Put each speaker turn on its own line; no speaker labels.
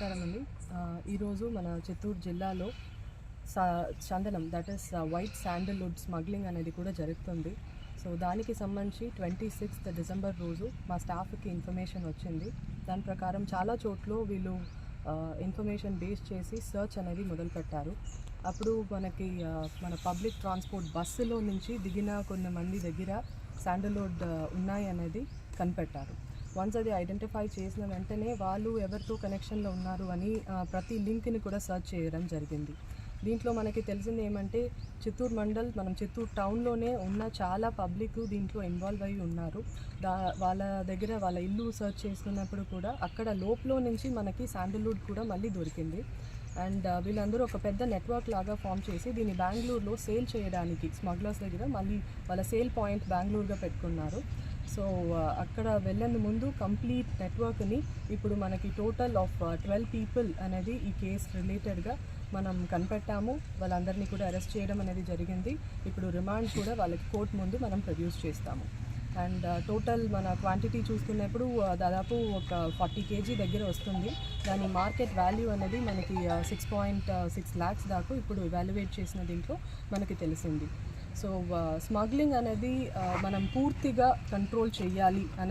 నమస్కారం అండి ఈరోజు మన చిత్తూరు జిల్లాలో చందనం that is white sandalwood smuggling అనేది కూడా జరుగుతుంది. సో దానికి సంబంధించి ట్వంటీ సిక్స్త్ డిసెంబర్ రోజు మా స్టాఫ్కి ఇన్ఫర్మేషన్ వచ్చింది. దాని ప్రకారం చాలా చోట్ల వీళ్ళు ఇన్ఫర్మేషన్ బేస్ చేసి సర్చ్ అనేది మొదలుపెట్టారు. అప్పుడు మనకి మన పబ్లిక్ ట్రాన్స్పోర్ట్ బస్సులో నుంచి దిగిన కొన్ని మంది దగ్గర శాండల్వుడ్ ఉన్నాయి అనేది కనిపెట్టారు. వన్స్ అది ఐడెంటిఫై చేసిన వెంటనే వాళ్ళు ఎవరితో కనెక్షన్లో ఉన్నారు అని ప్రతి లింక్ని కూడా సెర్చ్ చేయడం జరిగింది. దీంట్లో మనకి తెలిసింది ఏమంటే చిత్తూరు మండల్ మనం చిత్తూరు టౌన్లోనే ఉన్న చాలా పబ్లిక్ దీంట్లో ఇన్వాల్వ్ అయ్యి ఉన్నారు. దా వాళ్ళ దగ్గర వాళ్ళ ఇల్లు సెర్చ్ చేస్తున్నప్పుడు కూడా అక్కడ లోపల నుంచి మనకి శాండల్వుడ్ కూడా మళ్ళీ దొరికింది. అండ్ వీళ్ళందరూ ఒక పెద్ద నెట్వర్క్ లాగా ఫామ్ చేసి దీన్ని బెంగళూరులో సేల్ చేయడానికి స్మగ్లర్స్ దగ్గర మళ్ళీ వాళ్ళ సేల్ పాయింట్ బెంగళూరుగా పెట్టుకున్నారు. సో అక్కడ వెళ్ళని ముందు కంప్లీట్ నెట్వర్క్ని ఇప్పుడు మనకి టోటల్ ఆఫ్ ట్వెల్వ్ పీపుల్ అనేది ఈ కేస్ రిలేటెడ్గా మనం కనిపెట్టాము. వాళ్ళందరినీ కూడా అరెస్ట్ చేయడం అనేది జరిగింది. ఇప్పుడు రిమాండ్ కూడా వాళ్ళకి కోర్టు ముందు మనం ప్రొడ్యూస్ చేస్తాము. అండ్ టోటల్ మన క్వాంటిటీ చూసుకున్నప్పుడు దాదాపు ఒక ఫార్టీ కేజీ దగ్గర వస్తుంది. దాని మార్కెట్ వాల్యూ అనేది మనకి సిక్స్ పాయింట్ సిక్స్ ల్యాక్స్ దాకా ఇప్పుడు ఇవాల్యువేట్ చేసిన దీంట్లో మనకి తెలిసింది. సో స్మగ్లింగ్ uh, అనేది uh, మనం పూర్తిగా కంట్రోల్ చేయాలి అనే